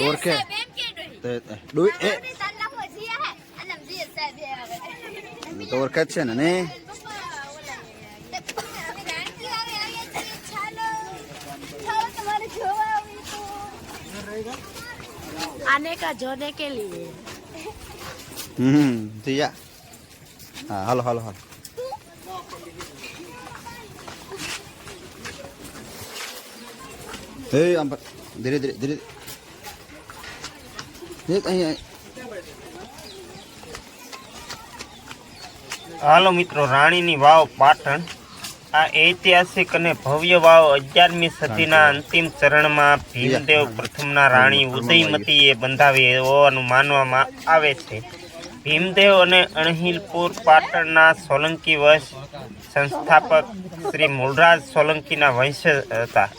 ઓળખે તે ડુઈ એ તો ઓળખે જ છે ને ને आने का जोने के लिए હમ જીયા હા હાલો હાલો હાલો એ આમ પર- ધીરે ધીરે હાલો મિત્રો રાણીની વાવ પાટણ. આ ઐતિહાસિક અને ભવ્ય વાવ અગિયારમી સદીના અંતિમ ચરણમાં ભીમદેવ પ્રથમના રાણી ઉદયમતીએ બંધાવી હોવાનું માનવામાં આવે છે. ભીમદેવ અને અણહિલપુર પાટણના સોલંકી વંશ સંસ્થાપક શ્રી મૂળરાજ સોલંકીના વંશ હતા.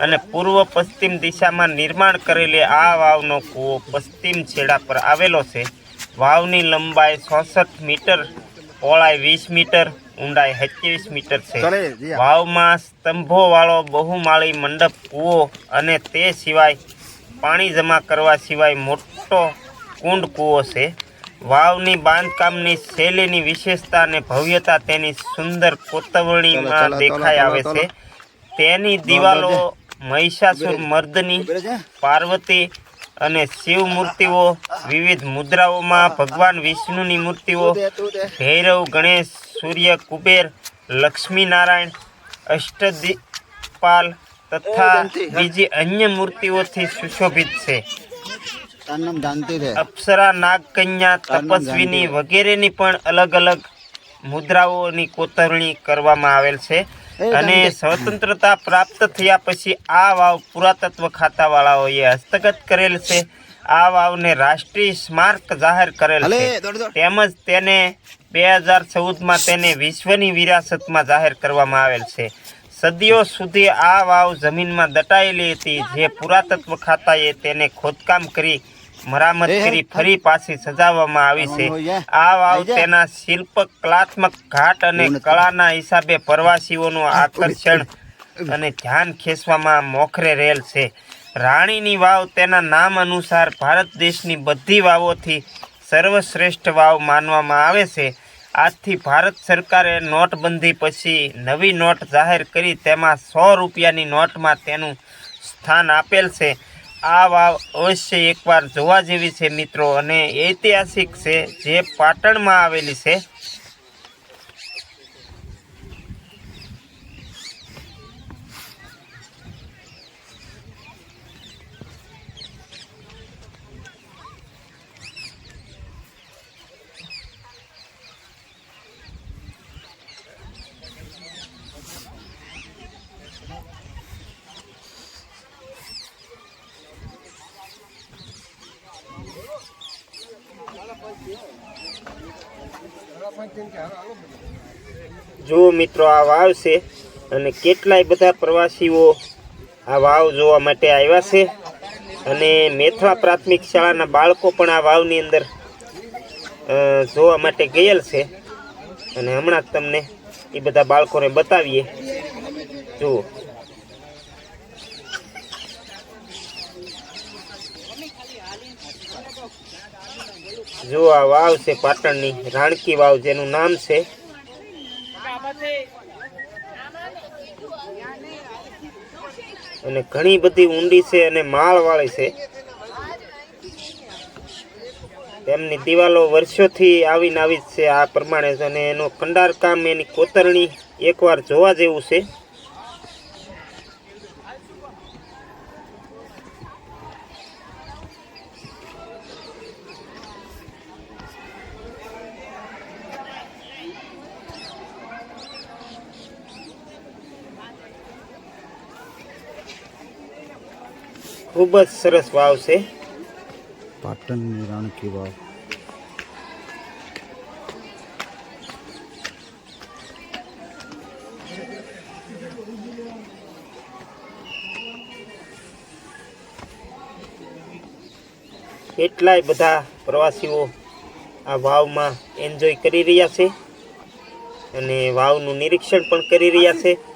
અને પૂર્વ પશ્ચિમ દિશામાં નિર્માણ કરેલી આ વાવનો કૂવો પશ્ચિમ છેડા પર આવેલો છે. વાવની લંબાઈ ચોસઠ મીટર પહોળાઈ વીસ મીટર ઊંડાઈ સત્યાવીસ મીટર છે. વાવમાં સ્તંભો વાળો બહુમાળી મંડપ કૂવો અને તે સિવાય પાણી જમા કરવા સિવાય મોટો કુંડ કૂવો છે. વાવની બાંધકામની શૈલીની વિશેષતા અને ભવ્યતા તેની સુંદર ચાલો, દેખાઈ આવે છે. તેની દિવાલો મહિષાસુર મર્દની પાર્વતી અને શિવ મૂર્તિઓ વિવિધ મુદ્રાઓમાં ભગવાન વિષ્ણુની મૂર્તિઓ. ભૈરવ ગણેશ સૂર્ય કુબેર લક્ષ્મી નારાયણ અષ્ટદીપાલ તથા બીજી અન્ય મૂર્તિઓથી સુશોભિત છે. અપ્સરા નાગકન્યા તપસ્વીની વગેરેની પણ અલગ અલગ મુદ્રાઓની કોતરણી કરવામાં આવેલ છે. અને સ્વતંત્રતા પ્રાપ્ત થયા પછી આ વાવ પુરાતત્વ ખાતાવાળાઓએ હસ્તગત કરેલ છે. આ વાવને રાષ્ટ્રીય સ્મારક જાહેર કરેલ છે. તેમજ તેને બે હજાર ચૌદમાં તેને વિશ્વની વિરાસતમાં જાહેર કરવામાં આવેલ છે. સદીઓ સુધી આ વાવ જમીનમાં દટાયેલી હતી. જે પુરાતત્વ ખાતાએ તેને ખોદકામ કરી મરામત કરી ફરી પાછી સજાવવામાં આવી છે. આ વાવ તેના શિલ્પ કલાત્મક ઘાટ અને કળાના હિસાબે પ્રવાસીઓનું આકર્ષણ અને ધ્યાન ખેંચવામાં મોખરે રહેલ છે. રાણીની વાવ તેના નામ અનુસાર ભારત દેશની બધી વાવોથી સર્વશ્રેષ્ઠ વાવ માનવામાં આવે છે. આજથી ભારત સરકારે નોટબંધી પછી નવી નોટ જાહેર કરી. તેમાં સો રૂપિયાની નોટમાં તેનું સ્થાન આપેલ છે. આ વાવ અવશ્ય એકવાર જોવા જેવી છે મિત્રો અને ઐતિહાસિક છે જે પાટણમાં આવેલી છે. જુઓ મિત્રો આ વાવ છે અને કેટલાય બધા પ્રવાસીઓ આ વાવ જોવા માટે આવ્યા છે અને મેથવા પ્રાથમિક શાળાના બાળકો પણ આ વાવની અંદર જોવા માટે ગયેલ છે. અને હમણાં જ તમને એ બધા બાળકોને બતાવીએ. જુઓ. જુઓ આ વાવ છે પાટણની, રાણકી વાવ જેનું નામ છે. અને ઘણી બધી ઊંડી છે અને માળવાળી છે. તેમની દિવાલો વર્ષોથી આવીને આવી જ છે આ પ્રમાણે અને એનો કંડાર કામ એની કોતરણી એકવાર જોવા જેવું છે. ખૂબ જ સરસ વાવ છે. પાટણની રાણકી વાવ. કેટલાય બધા પ્રવાસીઓ આ વાવમાં એન્જોય કરી રહ્યા છે અને વાવનું નિરીક્ષણ પણ કરી રહ્યા છે.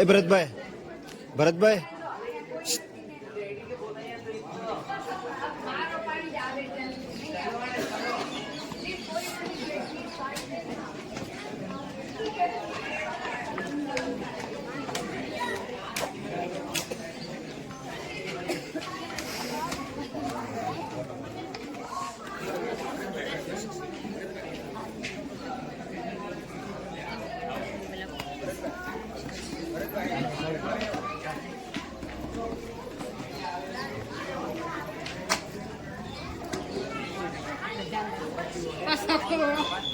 એ Bharatbhai. Bharatbhai. Come on, come on.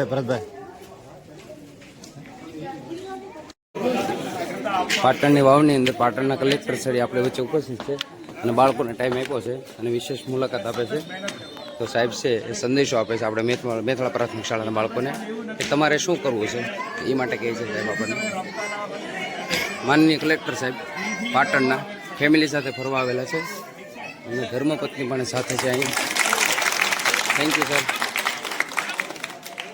એ ભરતભાઈ. પાટણની વાવની અંદર પાટણના કલેક્ટર શ્રી આપણે વચ્ચે ઉપસ્થિત છે અને બાળકોને ટાઈમ આપ્યો છે અને વિશેષ મુલાકાત આપે છે. તો સાહેબ છે, એ સંદેશો આપે છે આપણે મેથમા- મેથળા પ્રાથમિક શાળાના બાળકોને કે તમારે શું કરવું છે? એ માટે કહે છે સાહેબ આપણને. માનનીય કલેક્ટર સાહેબ, પાટણના ફેમિલી સાથે ફરવા આવેલા છે. અને ધર્મપત્ની પણ સાથે છે અહીં. Thank you sir